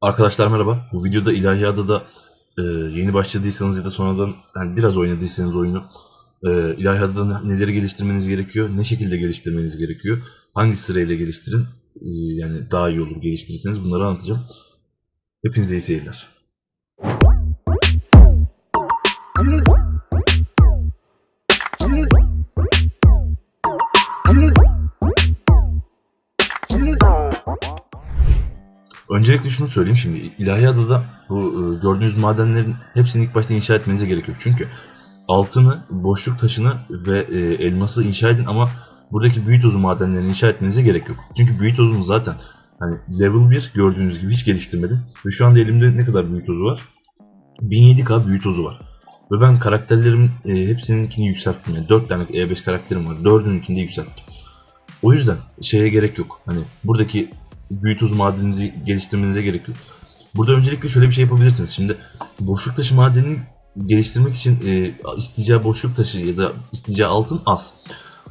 Arkadaşlar merhaba. Bu videoda İlahi Adada e, yeni başladıysanız ya da sonradan yani biraz oynadıysanız oyunu e, İlahi Adada neleri geliştirmeniz gerekiyor, ne şekilde geliştirmeniz gerekiyor, hangi sırayla geliştirin e, yani daha iyi olur geliştirirseniz bunları anlatacağım. Hepinize iyi seyirler. Öncelikle şunu söyleyeyim şimdi İlahi Adada bu e, gördüğünüz madenlerin hepsini ilk başta inşa etmenize gerek yok. Çünkü altını, boşluk taşını ve e, elması inşa edin ama buradaki büyü tozu madenlerini inşa etmenize gerek yok. Çünkü büyü tozunu zaten hani level 1 gördüğünüz gibi hiç geliştirmedim. Ve şu anda elimde ne kadar büyü tozu var? 1007k büyü tozu var. Ve ben karakterlerimin e, hepsininkini yükselttim. Yani 4 tane E5 karakterim var. 4'ününkini de yükselttim. O yüzden şeye gerek yok. Hani buradaki büyü tozu madeninizi geliştirmenize gerek yok. Burada öncelikle şöyle bir şey yapabilirsiniz. Şimdi boşluk taşı madenini geliştirmek için e, isteyeceği boşluk taşı ya da isteyeceği altın az.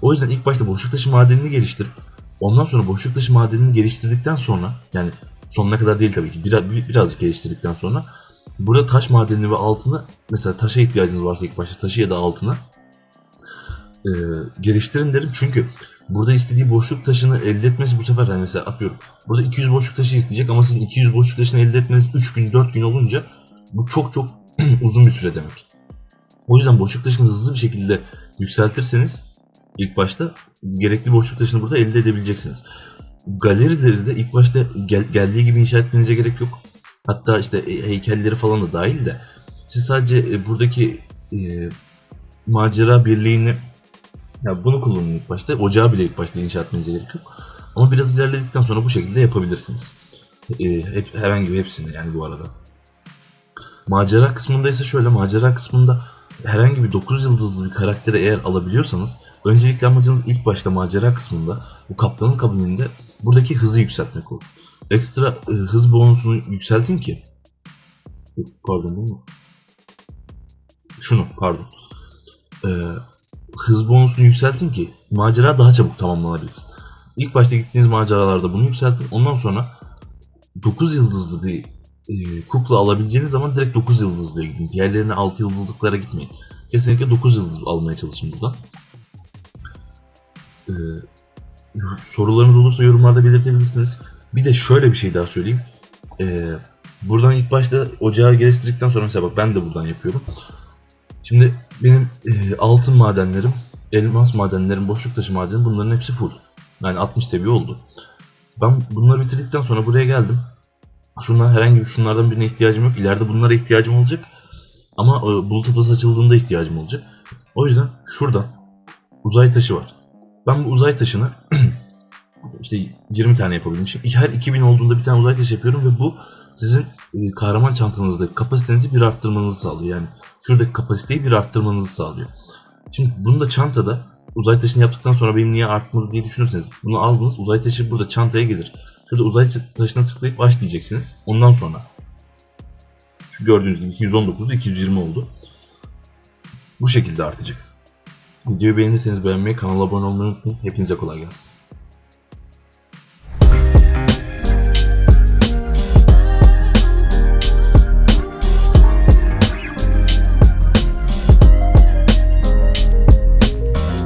O yüzden ilk başta boşluk taşı madenini geliştirip ondan sonra boşluk taşı madenini geliştirdikten sonra yani sonuna kadar değil tabii ki biraz, bir- birazcık geliştirdikten sonra burada taş madenini ve altını mesela taşa ihtiyacınız varsa ilk başta taşı ya da altına e, geliştirin derim. Çünkü burada istediği boşluk taşını elde etmesi bu sefer hani mesela atıyorum burada 200 boşluk taşı isteyecek ama sizin 200 boşluk taşını elde etmeniz 3 gün 4 gün olunca bu çok çok uzun bir süre demek. O yüzden boşluk taşını hızlı bir şekilde yükseltirseniz ilk başta gerekli boşluk taşını burada elde edebileceksiniz. Galerileri de ilk başta gel- geldiği gibi inşa etmenize gerek yok. Hatta işte e, heykelleri falan da dahil de siz sadece e, buradaki e, macera birliğini ya bunu kullanın ilk başta. Ocağı bile ilk başta inşa etmenize gerek yok. Ama biraz ilerledikten sonra bu şekilde yapabilirsiniz. E, hep, herhangi bir hepsini yani bu arada. Macera kısmında ise şöyle macera kısmında herhangi bir 9 yıldızlı bir karakteri eğer alabiliyorsanız öncelikle amacınız ilk başta macera kısmında bu kaptanın kabininde buradaki hızı yükseltmek olsun. Ekstra e, hız bonusunu yükseltin ki pardon bu mu? Şunu pardon. Ee, hız bonusunu yükseltin ki macera daha çabuk tamamlanabilsin. İlk başta gittiğiniz maceralarda bunu yükseltin. Ondan sonra 9 yıldızlı bir e, kukla alabileceğiniz zaman direkt 9 yıldızlıya gidin. Diğerlerine 6 yıldızlıklara gitmeyin. Kesinlikle 9 yıldız almaya çalışın buradan. Ee, sorularınız olursa yorumlarda belirtebilirsiniz. Bir de şöyle bir şey daha söyleyeyim. Ee, buradan ilk başta ocağı geliştirdikten sonra mesela bak ben de buradan yapıyorum. Şimdi benim e, altın madenlerim, elmas madenlerim, boşluk taşı madenim bunların hepsi full. Yani 60 seviye oldu. Ben bunları bitirdikten sonra buraya geldim. Şundan herhangi bir şunlardan birine ihtiyacım yok. İleride bunlara ihtiyacım olacak. Ama e, bulut adası açıldığında ihtiyacım olacak. O yüzden şuradan uzay taşı var. Ben bu uzay taşını işte 20 tane yapabilmişim. Her 2000 olduğunda bir tane uzay taşı yapıyorum ve bu sizin e, kahraman çantanızdaki kapasitenizi bir arttırmanızı sağlıyor. Yani şuradaki kapasiteyi bir arttırmanızı sağlıyor. Şimdi bunu da çantada uzay taşını yaptıktan sonra benim niye artmadı diye düşünürseniz bunu aldınız uzay taşı burada çantaya gelir. Şurada uzay taşına tıklayıp aç diyeceksiniz. Ondan sonra şu gördüğünüz gibi 219'da 220 oldu. Bu şekilde artacak. Videoyu beğenirseniz beğenmeyi, kanala abone olmayı unutmayın. Hepinize kolay gelsin.